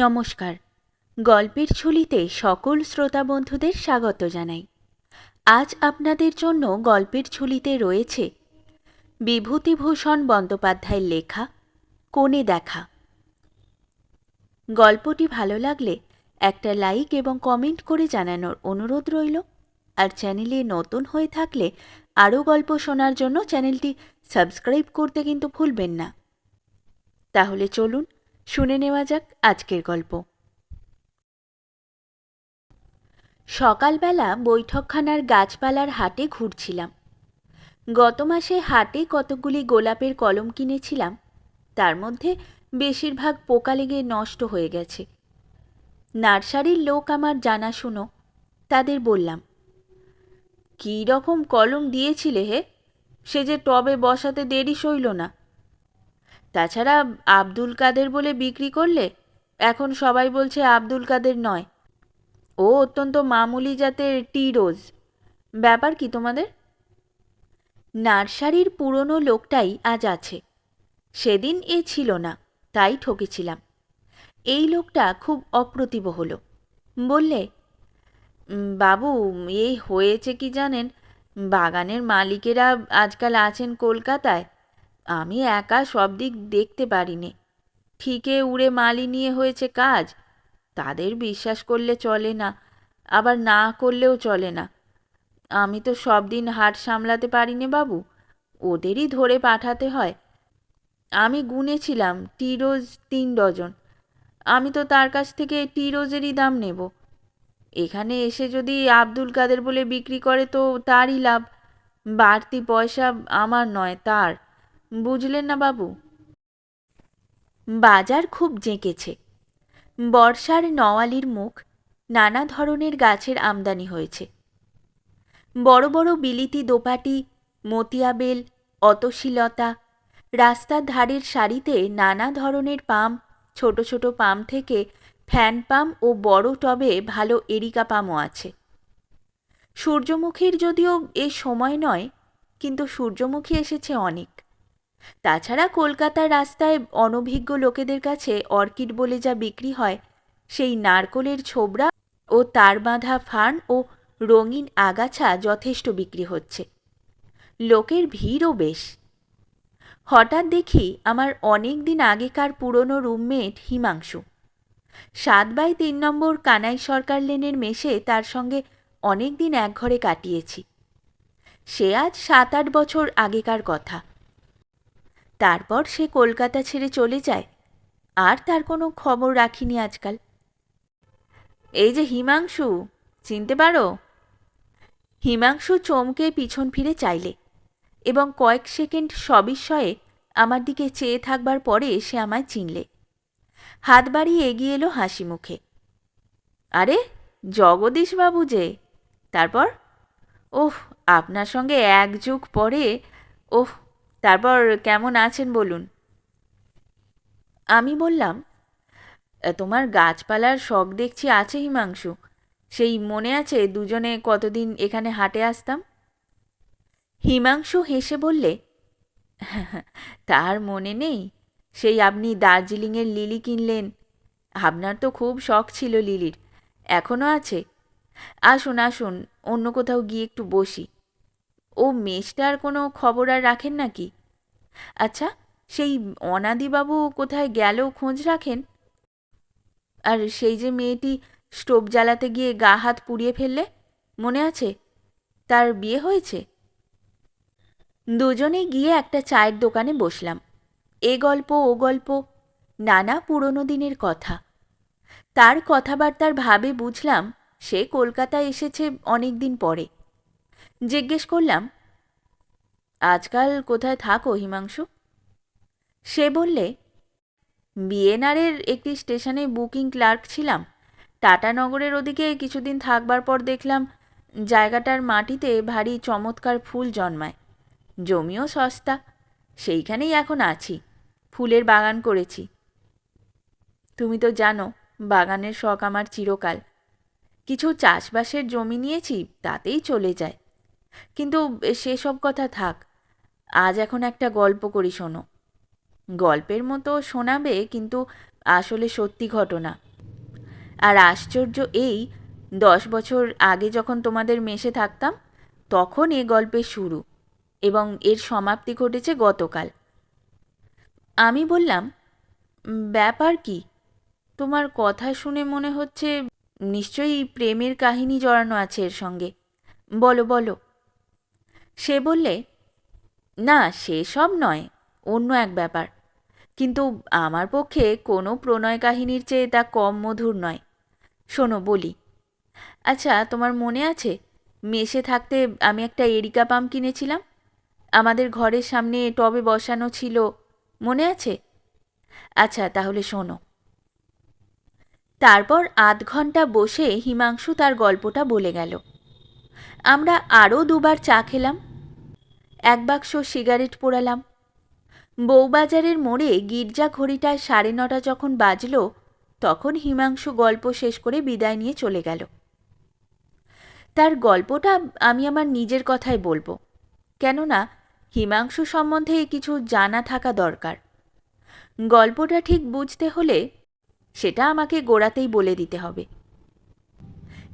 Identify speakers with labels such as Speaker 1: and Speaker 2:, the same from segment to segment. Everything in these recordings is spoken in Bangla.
Speaker 1: নমস্কার। গল্পের ঝুলিতে সকল শ্রোতা বন্ধুদের স্বাগত জানাই। আজ আপনাদের জন্য গল্পের ঝুলিতে রয়েছে বিভূতিভূষণ বন্দ্যোপাধ্যায়ের লেখা কোণে দেখা। গল্পটি ভালো লাগলে একটা লাইক এবং কমেন্ট করে জানানোর অনুরোধ রইল। আর চ্যানেলে নতুন হয়ে থাকলে আরও গল্প শোনার জন্য চ্যানেলটি সাবস্ক্রাইব করতে কিন্তু ভুলবেন না। তাহলে চলুন শুনে নেওয়া যাক আজকের গল্প। সকালবেলা বৈঠকখানার গাছপালার হাটে ঘুরছিলাম। গত মাসে হাটে কতকগুলি গোলাপের কলম কিনেছিলাম, তার মধ্যে বেশিরভাগ পোকা লেগে নষ্ট হয়ে গেছে। নার্সারির লোক আমার জানাশুনো, তাদের বললাম, কী রকম কলম দিয়েছিলে হে? সে যে টবে বসাতে দেরি সইল না। তাছাড়া আব্দুল কাদের বলে বিক্রি করলে এখন সবাই বলছে আব্দুল কাদের নয়। ও অত্যন্ত মামুলি জাতের টি রোজ ব্যাপার কি তোমাদের? নার্সারির পুরনো লোকটাই আজ আছে। সেদিন এ ছিল না, তাই ঠকেছিলাম। এই লোকটা খুব অপ্রতিভ হলো। বললে বাবু এই হয়েছে কি জানেন? বাগানের মালিকেরা আজকাল আছেন কলকাতায়। আমি একা সব দিক দেখতে পারিনি। ঠিকে উড়ে মালি নিয়ে হয়েছে কাজ। তাদের বিশ্বাস করলে চলে না, আবার না করলেও চলে না। আমি তো সব দিন হাট সামলাতে পারিনি বাবু, ওদেরই ধরে পাঠাতে হয়। আমি গুনেছিলাম টি রোজ তিন ডজন। আমি তো তার কাছ থেকে টি রোজেরই দাম নেব। এখানে এসে যদি আব্দুল কাদের বলে বিক্রি করে তো তারই লাভ। বাড়তি পয়সা আমার নয়, তার। বুঝলেন না বাবু। বাজার খুব জেঁকেছে। বর্ষার নওয়ালির মুখ নানা ধরনের গাছের আমদানি হয়েছে। বড় বড় বিলিতি দোপাটি মতিয়াবেল অতশীলতা, রাস্তার ধারের সারিতে নানা ধরনের পাম, ছোট ছোট পাম থেকে ফ্যান পাম ও বড় টবে ভালো এরিকা পামও আছে। সূর্যমুখীর যদিও এ সময় নয়, কিন্তু সূর্যমুখী এসেছে অনেক। তাছাড়া কলকাতার রাস্তায় অনভিজ্ঞ লোকেদের কাছে অর্কিড বলে যা বিক্রি হয়, সেই নারকোলের ছোবড়া ও তার বাঁধা ফার্ন ও রঙিন আগাছা যথেষ্ট বিক্রি হচ্ছে। লোকের ভিড়ও বেশ। হঠাৎ দেখি আমার অনেক দিন আগেকার পুরনো রুমমেট হিমাংশু। সাত বাই তিন নম্বর কানাই সরকার লেনের মেশে তার সঙ্গে অনেক দিন এক ঘরে কাটিয়েছি। সে আজ সাত আট বছর আগেকার কথা। তারপর সে কলকাতা ছেড়ে চলে যায়। আর তার কোনো খবর রাখিনি আজকাল। এই যে হিমাংশু, চিনতে পারো? হিমাংশু চমকে পিছন ফিরে চাইলে এবং কয়েক সেকেন্ড সবিস্ময়ে আমার দিকে চেয়ে থাকবার পরে সে আমায় চিনলে। হাত বাড়িয়ে এগিয়ে এলো হাসি মুখে। আরে, জগদীশ বাবু যে, তারপর? ওহ, আপনার সঙ্গে এক যুগ পরে, ওহ তারপর কেমন আছেন বলুন? আমি বললাম তোমার গাছপালার শখ দেখছি আছে হিমাংশু। সেই মনে আছে দুজনে কতদিন এখানে হাটে আসতাম? হিমাংশু হেসে বললে তার মনে নেই। সেই আপনি দার্জিলিংয়ের লিলি কিনলেন। আপনার তো খুব শখ ছিল লিলির। এখনও আছে। আসুন আসুন, অন্য কোথাও গিয়ে একটু বসি। ও মেষটার কোনো খবর আর রাখেন নাকি? আচ্ছা সেই অনাদিবাবু কোথায় গেল খোঁজ রাখেন? আর সেই যে মেয়েটি স্টোভ জ্বালাতে গিয়ে গা হাত পুড়িয়ে ফেললে, মনে আছে? তার বিয়ে হয়েছে? দুজনে গিয়ে একটা চায়ের দোকানে বসলাম। এ গল্প, ও গল্প, নানা পুরনো দিনের কথা। তার কথাবার্তার ভাবে বুঝলাম, সে কলকাতায় এসেছে অনেক দিন পরে। জিজ্ঞেস করলাম, আজকাল কোথায় থাকো হিমাংশু? সে বললে, বিএনআরের একটি স্টেশনে বুকিং ক্লার্ক ছিলাম। টাটানগরের ওদিকে কিছুদিন থাকবার পর দেখলাম জায়গাটার মাটিতে ভারী চমৎকার ফুল জন্মায়। জমিও সস্তা, সেইখানেই এখন আছি, ফুলের বাগান করেছি। তুমি তো জানো, বাগানের শখ আমার চিরকাল। কিছু চাষবাসের জমি নিয়েছি, তাতেই চলে যায়। কিন্তু সেসব কথা থাক, আজ এখন একটা গল্প করি শোনো। গল্পের মতো শোনাবে কিন্তু আসলে সত্যি ঘটনা। আর আশ্চর্য এই, দশ বছর আগে যখন তোমাদের মেশে থাকতাম, তখন এ গল্পের শুরু এবং এর সমাপ্তি ঘটেছে গতকাল। আমি বললাম, ব্যাপার কি? তোমার কথা শুনে মনে হচ্ছে নিশ্চয়ই প্রেমের কাহিনী জড়ানো আছে এর সঙ্গে। বলো বলো। সে বললে, না সেসব নয়, অন্য এক ব্যাপার। কিন্তু আমার পক্ষে কোনো প্রণয় কাহিনীর চেয়ে তা কম মধুর নয়। শোনো, বলি। আচ্ছা তোমার মনে আছে, মেসে থাকতে আমি একটা এরিকা পাম কিনেছিলাম? আমাদের ঘরের সামনে টবে বসানো ছিল, মনে আছে? আচ্ছা তাহলে শোনো। তারপর আধ ঘণ্টা বসে হিমাংশু তার গল্পটা বলে গেল। আমরা আরও দুবার চা খেলাম এক বাক্স সিগারেট পোড়ালাম। বউবাজারের মোড়ে গির্জা ঘড়িটায় সাড়ে নটা যখন বাজল, তখন হিমাংশু গল্প শেষ করে বিদায় নিয়ে চলে গেল। তার গল্পটা আমি আমার নিজের কথাই বলব। কেননা, হিমাংশু সম্বন্ধে কিছু জানা থাকা দরকার। গল্পটা ঠিক বুঝতে হলে সেটা আমাকে গোড়াতেই বলে দিতে হবে।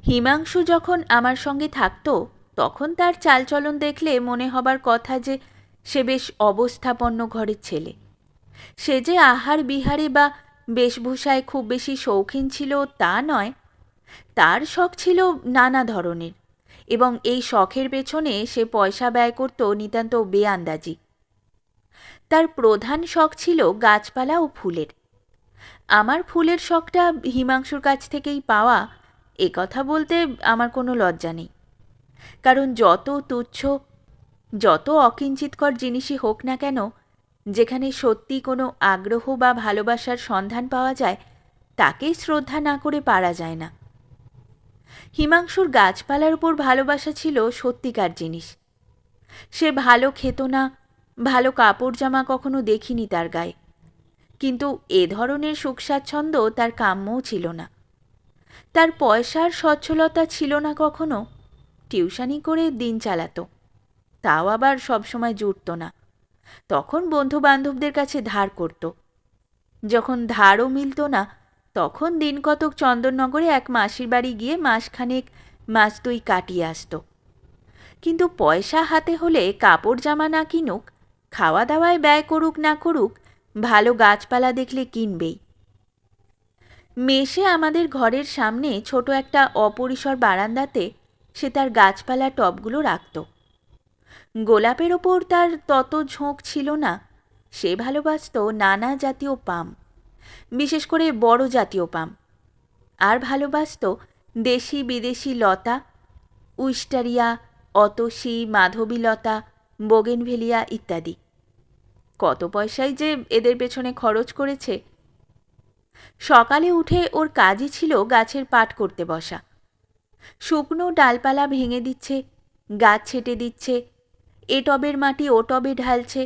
Speaker 1: হিমাংশু যখন আমার সঙ্গে থাকতো তখন তার চালচলন দেখলে মনে হবার কথা যে, সে বেশ অবস্থাপন্ন ঘরের ছেলে। সে যে আহার বিহারে বা বেশভূষায় খুব বেশি শৌখিন ছিল তা নয়। তার শখ ছিল নানা ধরনের এবং এই শখের পেছনে সে পয়সা ব্যয় করত নিতান্ত বেআন্দাজি। তার প্রধান শখ ছিল গাছপালা ও ফুলের। আমার ফুলের শখটা হিমাংশুর কাছ থেকেই পাওয়া, এ কথা বলতে আমার কোনো লজ্জা নেই। কারণ যত তুচ্ছ, যত অকিঞ্চিতকর জিনিসই হোক না কেন, যেখানে সত্যি কোনো আগ্রহ বা ভালোবাসার সন্ধান পাওয়া যায়, তাকেই শ্রদ্ধা না করে পারা যায় না। হিমাংশুর গাছপালার উপর ভালোবাসা ছিল সত্যিকার জিনিস। সে ভালো খেত না, ভালো কাপড় জামা কখনো দেখিনি তার গায়ে। কিন্তু এ ধরনের সুখ স্বাচ্ছন্দ্য তার কাম্যও ছিল না। তার পয়সার সচ্ছলতা ছিল না কখনো টিউশনি করে দিন চালাতো। তাও আবার সবসময় জুটত না। তখন বন্ধু বান্ধবদের কাছে ধার করত। যখন ধারও মিলত না, তখন দিন কতক চন্দননগরে এক মাসির বাড়ি গিয়ে মাসখানেক মাস দুই কাটিয়ে আসতো। কিন্তু পয়সা হাতে হলে কাপড় জামা না কিনুক খাওয়া দাওয়ায় ব্যয় করুক না করুক, ভালো গাছপালা দেখলে কিনবেই। মেশে আমাদের ঘরের সামনে ছোট একটা অপরিসর বারান্দাতে সে তার গাছপালা টবগুলো রাখত। গোলাপের ওপর তার তত ঝোঁক ছিল না, সে ভালোবাসত নানা জাতীয় পাম, বিশেষ করে বড় জাতীয় পাম, আর ভালোবাসত দেশি বিদেশি লতা, উইস্টারিয়া, অতসী, মাধবীলতা, বোগেনভেলিয়া ইত্যাদি। কত পয়সাই যে এদের পেছনে খরচ করেছে। সকালে উঠে ওর কাজই ছিল গাছের পাট করতে বসা। শুকনো ডালপালা ভেঙে দিচ্ছে, গাছ ছেটে দিচ্ছে, এ টবের মাটি ও টবে ঢালছে।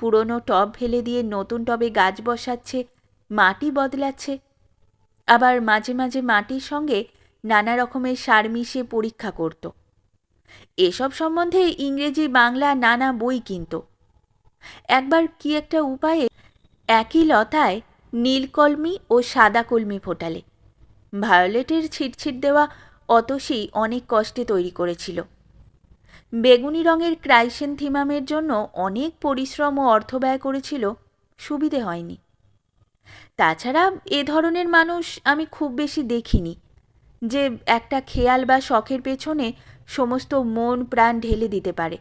Speaker 1: পুরনো টব ফেলে দিয়ে নতুন টবে গাছ বসাচ্ছে, মাটি বদলাচ্ছে। আবার মাঝে মাঝে মাটির সঙ্গে নানা রকমের সার মিশিয়ে পরীক্ষা করত। এসব সম্বন্ধে ইংরেজি বাংলা নানা বই কিনত। একবার কি একটা উপায়ে একই লতায় নীলকলমি ও সাদা কলমি ফোটালে। ভায়োলেটের ছিটছিট দেওয়া অতসী অনেক কষ্টে তৈরি করেছিল। বেগুনি রঙের ক্রাইসেনথিমামের জন্য অনেক পরিশ্রম ও অর্থ ব্যয় করেছিল সুবিধে হয়নি। তাছাড়া এ ধরনের মানুষ আমি খুব বেশি দেখিনি যে একটা খেয়াল বা শখের পেছনে সমস্ত মন প্রাণ ঢেলে দিতে পারে।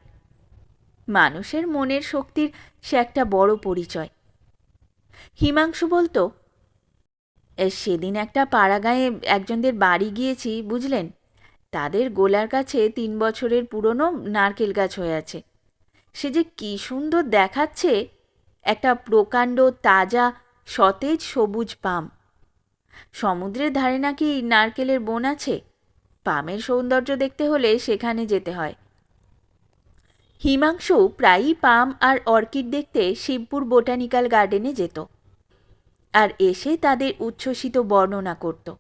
Speaker 1: মানুষের মনের শক্তির সে একটা বড় পরিচয়। হিমাংশু বলতো "এ, সেদিন একটা পাড়াগাঁয়ে একজনদের বাড়ি গিয়েছি, বুঝলেন? তাদের গোলার কাছে তিন বছরের পুরনো নারকেল গাছ হয়ে আছে। সে যে কি সুন্দর দেখাচ্ছে, একটা প্রকাণ্ড, তাজা, সতেজ সবুজ পাম। সমুদ্রের ধারে নাকি নারকেলের বন আছে? পামের সৌন্দর্য দেখতে হলে সেখানে যেতে হয়। হিমাংশু প্রায়ই পাম আর অর্কিড দেখতে শিবপুর বোটানিক্যাল গার্ডেনে যেত। আর এসে তাদের উচ্ছ্বসিত বর্ণনা করত।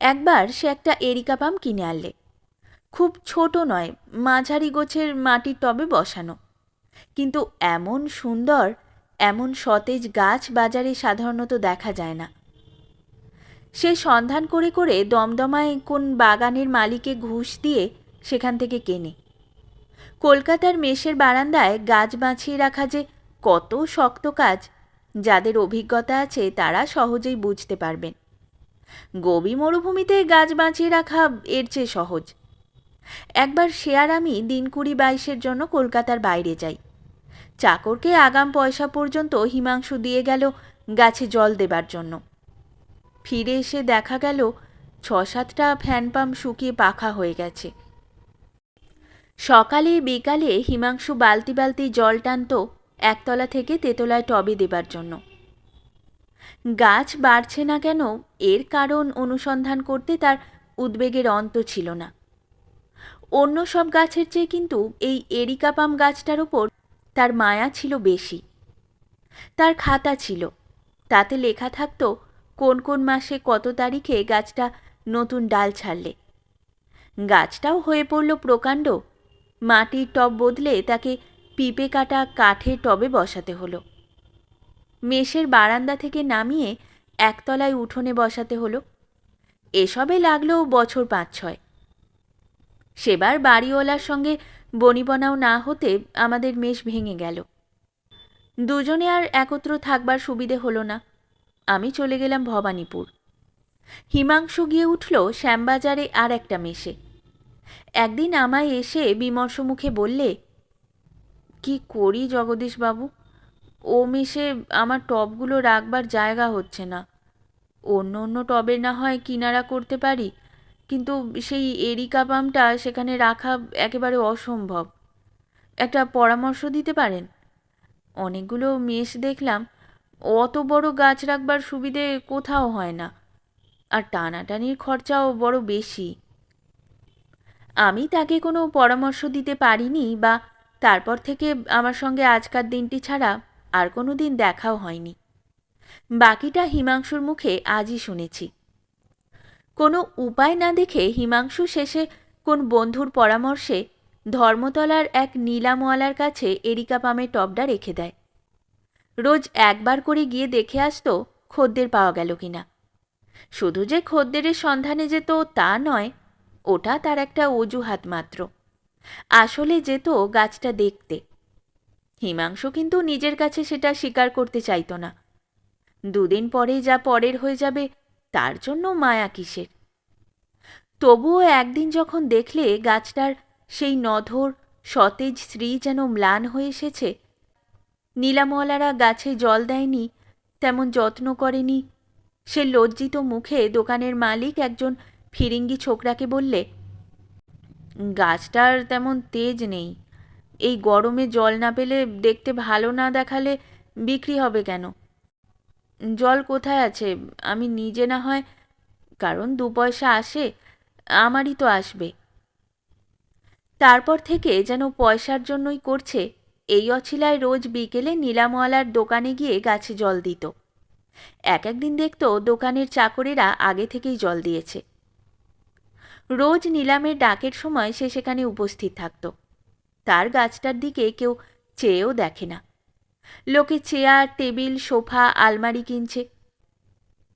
Speaker 1: একবার সে একটা এরিকা পাম কিনে আনলে। খুব ছোট নয়, মাঝারি গোছের মাটির টবে বসানো। কিন্তু এমন সুন্দর, এমন সতেজ গাছ বাজারে সাধারণত দেখা যায় না। সে সন্ধান করে করে দমদমায় কোন বাগানের মালিকে ঘুষ দিয়ে সেখান থেকে কেনে। কলকাতার মেষের বারান্দায় গাছ বাঁচিয়ে রাখা যে কত শক্ত কাজ যাদের অভিজ্ঞতা আছে তারা সহজেই বুঝতে পারবেন। গবি মরুভূমিতে গাছ বাঁচিয়ে রাখা এর চেয়ে সহজ। একবার আর আমি দিন কুড়ি বাইশের জন্য কলকাতার বাইরে যাই। চাকরকে আগাম পয়সা পর্যন্ত হিমাংশু দিয়ে গেল গাছে জল দেবার জন্য। ফিরে এসে দেখা গেল ছ সাতটা ফ্যান পাম্প শুকিয়ে পাখা হয়ে গেছে। সকালে বিকালে হিমাংশু বালতি বালতি জল টানত একতলা থেকে তেতলায় টবে দেবার জন্য। গাছ বাড়ছে না কেন এর কারণ অনুসন্ধান করতে তার উদ্বেগের অন্ত ছিল না। অন্য সব গাছের চেয়ে কিন্তু এই এরিকাপাম গাছটার ওপর তার মায়া ছিল বেশি। তার খাতা ছিল। তাতে লেখা থাকতো কোন কোন মাসে কত তারিখে গাছটা নতুন ডাল ছাড়লে। গাছটাও হয়ে পড়ল প্রকাণ্ড। মাটির টব বদলে তাকে পিপে কাটা কাঠের টবে বসাতে হলো। মেষের বারান্দা থেকে নামিয়ে একতলায় উঠোনে বসাতে হলো। এসবে লাগল বছর পাঁচ ছয় সেবার বাড়িওয়ালার সঙ্গে বনিবনাও না হতে আমাদের মেষ ভেঙে গেল। দুজনে আর একত্র থাকবার সুবিধে হলো না। আমি চলে গেলাম ভবানীপুর। হিমাংশু গিয়ে উঠল শ্যামবাজারে আর একটা মেশে একদিন আমায় এসে বিমর্ষ মুখে বললে কি করি জগদীশবাবু ও মেশে আমার টবগুলো রাখবার জায়গা হচ্ছে না। অন্য অন্য টবে না হয় কিনারা করতে পারি, কিন্তু সেই এরিকা পামটা সেখানে রাখা একেবারে অসম্ভব। একটা পরামর্শ দিতে পারেন? অনেকগুলো মেষ দেখলাম, অত বড় গাছ রাখবার সুবিধে কোথাও হয় না, আর টানাটানির খরচাও বড় বেশি। আমি তাকে কোনো পরামর্শ দিতে পারিনি বা তারপর থেকে আমার সঙ্গে আজকার দিনটি ছাড়া আর কোনো দিন দেখাও হয়নি। বাকিটা হিমাংশুর মুখে আজই শুনেছি। কোনো উপায় না দেখে হিমাংশু শেষে কোন বন্ধুর পরামর্শে ধর্মতলার এক নীলামওয়ালার কাছে এরিকা পামের টবটা রেখে দেয়। রোজ একবার করে গিয়ে দেখে আসতো খদ্দের পাওয়া গেল কিনা। শুধু যে খদ্দেরের সন্ধানে যেত তা নয়, ওটা তার একটা অজুহাত মাত্র। আসলে যেত গাছটা দেখতে। হিমাংশু কিন্তু নিজের কাছে সেটা স্বীকার করতে চাইতো না। দুদিন পরে যা পরের হয়ে যাবে, তার জন্য মায়া কিসের? তবুও একদিন যখন দেখলে গাছটার সেই নধর, সতেজ শ্রী যেন ম্লান হয়ে এসেছে, নীলামলারা গাছে জল দেয়নি, তেমন যত্ন করেনি। সে লজ্জিত মুখে দোকানের মালিক একজন ফিরিঙ্গি ছোকরাকে বললে গাছটার তেমন তেজ নেই। এই গরমে জল না পেলে দেখতে ভালো না দেখালে বিক্রি হবে কেন? জল কোথায় আছে? আমি নিজে না হয়, কারণ দু পয়সা আসে, আমারই তো আসবে। তারপর থেকে যেন পয়সার জন্যই করছে, এই অছিলায় রোজ বিকেলে নীলামওয়ালার দোকানে গিয়ে গাছে জল দিত। এক একদিন দেখত দোকানের চাকরেরা আগে থেকেই জল দিয়েছে। রোজ নিলামের ডাকের সময় সে সেখানে উপস্থিত থাকত। তার গাছটার দিকে কেউ চেয়েও দেখে না। লোকে চেয়ার, টেবিল, সোফা, আলমারি কিনছে।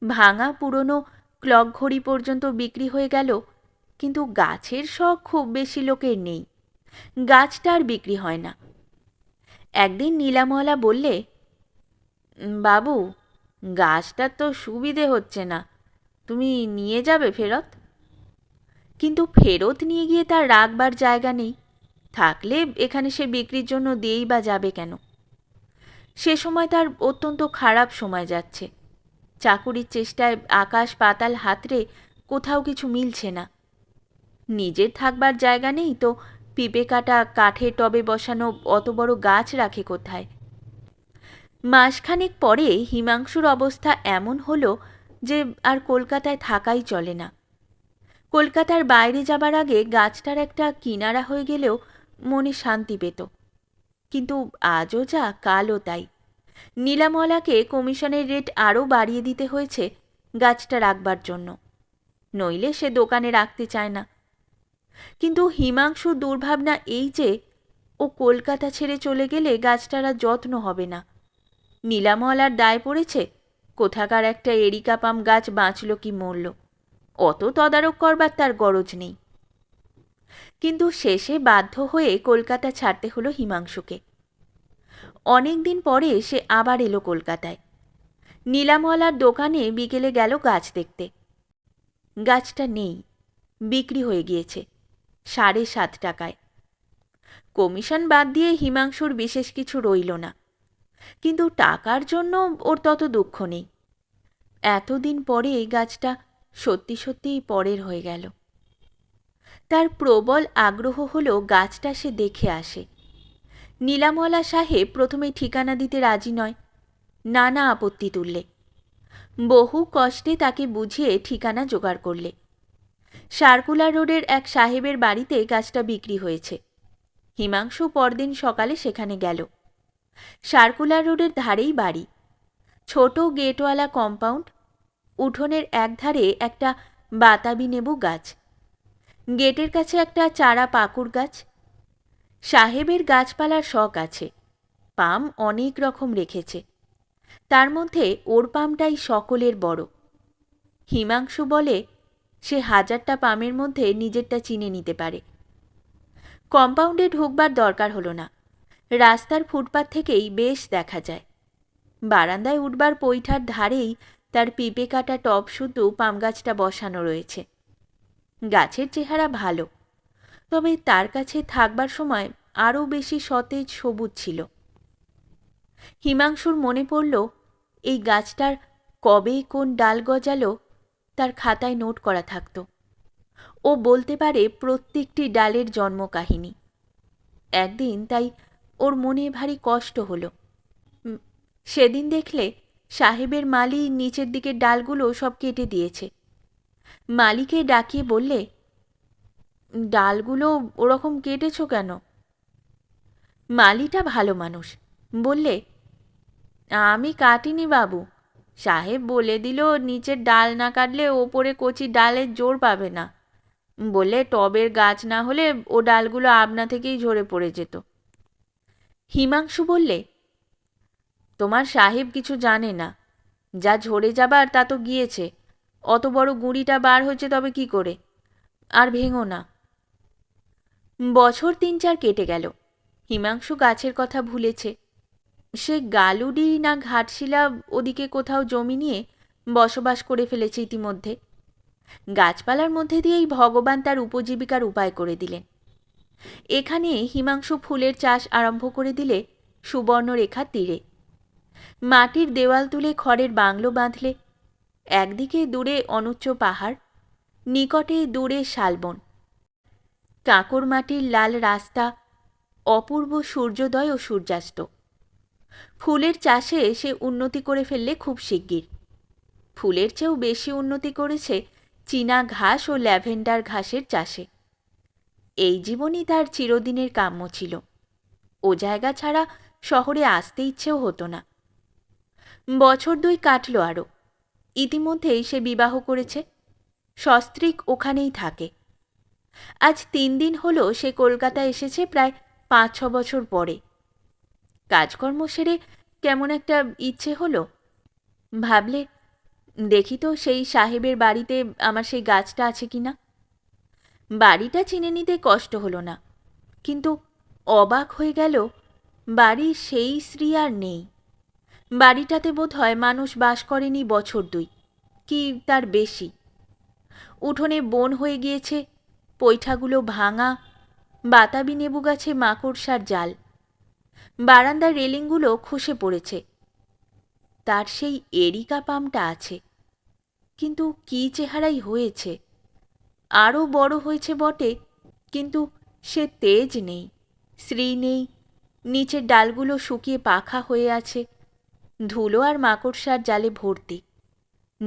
Speaker 1: ভাঙা, পুরনো ক্লক ঘড়ি পর্যন্ত বিক্রি হয়ে গেল, কিন্তু গাছের শখ খুব বেশি লোকের নেই। গাছটা আর বিক্রি হয় না। একদিন নীলামওয়ালা বললে, বাবু, গাছটার তো সুবিধে হচ্ছে না। তুমি নিয়ে যাবে ফেরত? কিন্তু ফেরত নিয়ে গিয়ে তার রাখবার জায়গা নেই। থাকলে এখানে সে বিক্রির জন্য দিয়েই বা যাবে কেন? সে সময় তার অত্যন্ত খারাপ সময় যাচ্ছে। চাকুরির চেষ্টায় আকাশ পাতাল হাতরে কোথাও কিছু মিলছে না। নিজের থাকবার জায়গা নেই তো পিঁপে কাটা কাঠের টবে বসানো অত বড় গাছ রাখে কোথায়? মাসখানেক পরে হিমাংশুর অবস্থা এমন হলো যে আর কলকাতায় থাকাই চলে না। কলকাতার বাইরে যাবার আগে গাছটার একটা কিনারা হয়ে গেলেও মনে শান্তি পেত। কিন্তু আজও যা, কালও তাই। নীলামলাকে কমিশনের রেট আরও বাড়িয়ে দিতে হয়েছে গাছটা রাখবার জন্য। নইলে সে দোকানে রাখতে চায় না। কিন্তু হিমাংশুর দুর্ভাবনা এই যে, ও কলকাতা ছেড়ে চলে গেলে গাছটার আর যত্ন হবে না। নীলামলার দায় পড়েছে, কোথাকার একটা এরিকাপাম গাছ বাঁচল কি মরল। অত তদারক করবার তার গরজ নেই। কিন্তু শেষে বাধ্য হয়ে কলকাতা ছাড়তে হলো হিমাংশুকে। অনেক দিন পরে সে আবার এলো কলকাতায়। নীলামওয়ালার দোকানে বিকেলে গেল গাছ দেখতে। গাছটা নেই, বিক্রি হয়ে গিয়েছে, সাড়ে সাত টাকায়। কমিশন বাদ দিয়ে হিমাংশুর বিশেষ কিছু রইল না। কিন্তু টাকার জন্য ওর তত দুঃখ নেই। এতদিন পরে এই গাছটা সত্যি সত্যিই পরের হয়ে গেল। তার প্রবল আগ্রহ হলো গাছটা সে দেখে আসে। নীলামলা সাহেব প্রথমে ঠিকানা দিতে রাজি নয়, নানা আপত্তি তুললে। বহু কষ্টে তাকে বুঝিয়ে ঠিকানা জোগাড় করলে। সার্কুলার রোডের এক সাহেবের বাড়িতে গাছটা বিক্রি হয়েছে। হিমাংশু পরদিন সকালে সেখানে গেল। সার্কুলার রোডের ধারেই বাড়ি। ছোট গেটওয়ালা কম্পাউন্ড উঠোনের একধারে একটা বাতাবি নেবু গাছ। গেটের কাছে একটা চারা পাকুর গাছ। সাহেবের গাছপালার শখ আছে। পাম অনেক রকম রেখেছে। তার মধ্যে ওর পামটাই সকলের বড়। হিমাংশু বলে, সে হাজারটা পামের মধ্যে নিজেরটা চিনে নিতে পারে। কম্পাউন্ডে ঢুকবার দরকার হলো না। রাস্তার ফুটপাত থেকেই বেশ দেখা যায়। বারান্দায় উঠবার পৈঠার ধারেই তার পিঁপে কাটা টব শুধু পাম গাছটা বসানো রয়েছে। গাছের চেহারা ভালো। তবে তার কাছে থাকবার সময় আরও বেশি সতেজ সবুজ ছিল। হিমাংশুর মনে পড়ল, এই গাছটার কবে কোন ডাল গজালো তার খাতায় নোট করা থাকত। ও বলতে পারে প্রত্যেকটি ডালের জন্ম কাহিনী একদিন তাই ওর মনে ভারী কষ্ট হলো। সেদিন দেখলে সাহেবের মালি নিচের দিকের ডালগুলো সব কেটে দিয়েছে। মালিকে ডাকিয়ে বললে, ডালগুলো ওরকম কেটেছ কেন? মালিটা ভালো মানুষ। বললে, আমি কাটিনি বাবু। সাহেব বলে দিল নিচের ডাল না কাটলে ওপরে কচি ডালের জোর পাবে না। বলে টবের গাছ না হলে ও ডালগুলো আপনা থেকেই ঝরে পড়ে যেত। হিমাংশু বললে তোমার সাহেব কিছু জানে না। যা ঝরে যাবার তা তো গিয়েছে। অত বড় গুঁড়িটা বার হয়েছে তবে কি করে? আর ভেঙো না। বছর তিন চার কেটে গেল। হিমাংশু গাছের কথা ভুলেছে। সে গালুডি না ঘাটশিলা ওদিকে কোথাও জমি নিয়ে বসবাস করে ফেলেছে ইতিমধ্যে। গাছপালার মধ্যে দিয়েই ভগবান তার উপজীবিকার উপায় করে দিলেন। এখানে হিমাংশু ফুলের চাষ আরম্ভ করে দিলে সুবর্ণরেখার তীরে মাটির দেওয়াল তুলে খড়ের বাংলো বাঁধলে, একদিকে দূরে অনুচ্চ পাহাড়, নিকটে দূরে শালবন। কাঁকর মাটির লাল রাস্তা অপূর্ব সূর্যোদয় ও সূর্যাস্ত। ফুলের চাষে সে উন্নতি করে ফেললে খুব শিগগির। ফুলের চেয়েও বেশি উন্নতি করেছে চীনা ঘাস ও ল্যাভেন্ডার ঘাসের চাষে। এই জীবনই তার চিরদিনের কাম্য ছিল। ও জায়গা ছাড়া শহরে আসতে ইচ্ছেও হতো না। বছর দুই কাটল আরও। ইতিমধ্যেই সে বিবাহ করেছে। সস্ত্রীক ওখানেই থাকে। আজ তিন দিন হলো সে কলকাতা এসেছে প্রায় পাঁচ ছ বছর পরে। কাজকর্ম সেরে কেমন একটা ইচ্ছে হলো। ভাবলে, দেখি তো সেই সাহেবের বাড়িতে আমার সেই গাছটা আছে কি না। বাড়িটা চিনে নিতে কষ্ট হলো না। কিন্তু অবাক হয়ে গেল, বাড়ির সেই স্ত্রী আর নেই। বাড়িটাতে বোধ হয় মানুষ বাস করেনি বছর দুই। কি তার বেশি? উঠোনে বন হয়ে গিয়েছে, পৈঠাগুলো ভাঙা, বাতাবি নেবু গাছে মাকড়সার জাল। বারান্দার রেলিংগুলো খসে পড়েছে। তার সেই এরিকা পামটা আছে। কিন্তু কী চেহারাই হয়েছে? আরও বড় হয়েছে বটে, কিন্তু সে তেজ নেই, শ্রী নেই, নিচের ডালগুলো শুকিয়ে পাখা হয়ে আছে। ধুলো আর মাকড়সার জালে ভর্তি।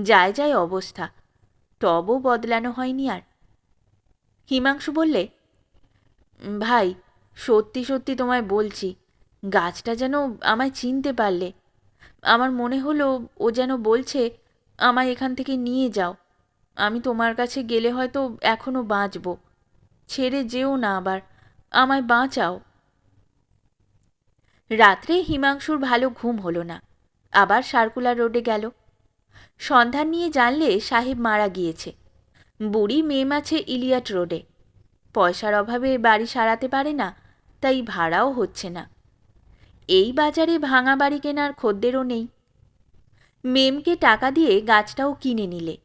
Speaker 1: যায় যায় অবস্থা। টবও বদলানো হয়নি আর। হিমাংশু বললে, ভাই, সত্যি সত্যি তোমায় বলছি, গাছটা যেন আমায় চিনতে পারলে। আমার মনে হলো ও যেন বলছে, আমায় এখান থেকে নিয়ে যাও। আমি তোমার কাছে গেলে হয়তো এখনও বাঁচব। ছেড়ে যেও না আবার, আমায় বাঁচাও। রাত্রে হিমাংশুর ভালো ঘুম হলো না। আবার সার্কুলার রোডে গেল। সন্ধান নিয়ে জানলে সাহেব মারা গিয়েছে। বুড়ি মেম আছে ইলিয়াট রোডে। পয়সার অভাবে বাড়ি সারাতে পারে না, তাই ভাড়াও হচ্ছে না। এই বাজারে ভাঙা বাড়ি কেনার খদ্দেরও নেই। মেমকে টাকা দিয়ে গাছটাও কিনে নিলে।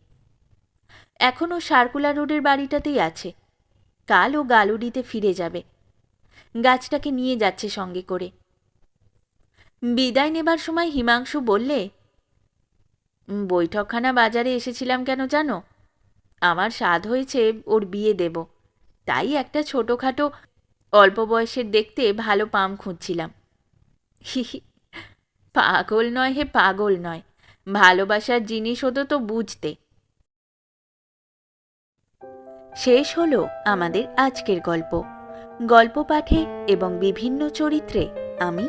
Speaker 1: এখনও সার্কুলার রোডের বাড়িটাতেই আছে। কাল ও গালুডিতে ফিরে যাবে। গাছটাকে নিয়ে যাচ্ছে সঙ্গে করে। বিদায় নেবার সময় হিমাংশু বললে, বৈঠকখানা বাজারে এসেছিলাম কেন জানো? আমার স্বাদ হয়েছে ওর বিয়ে দেব। তাই একটা ছোটোখাটো, অল্প বয়সের দেখতে ভালো পাম খুঁজছিলাম। পাগল নয় হে, পাগল নয়। ভালোবাসার জিনিস হতো তো বুঝতে। শেষ হলো আমাদের আজকের গল্প। গল্প পাঠে এবং বিভিন্ন চরিত্রে আমি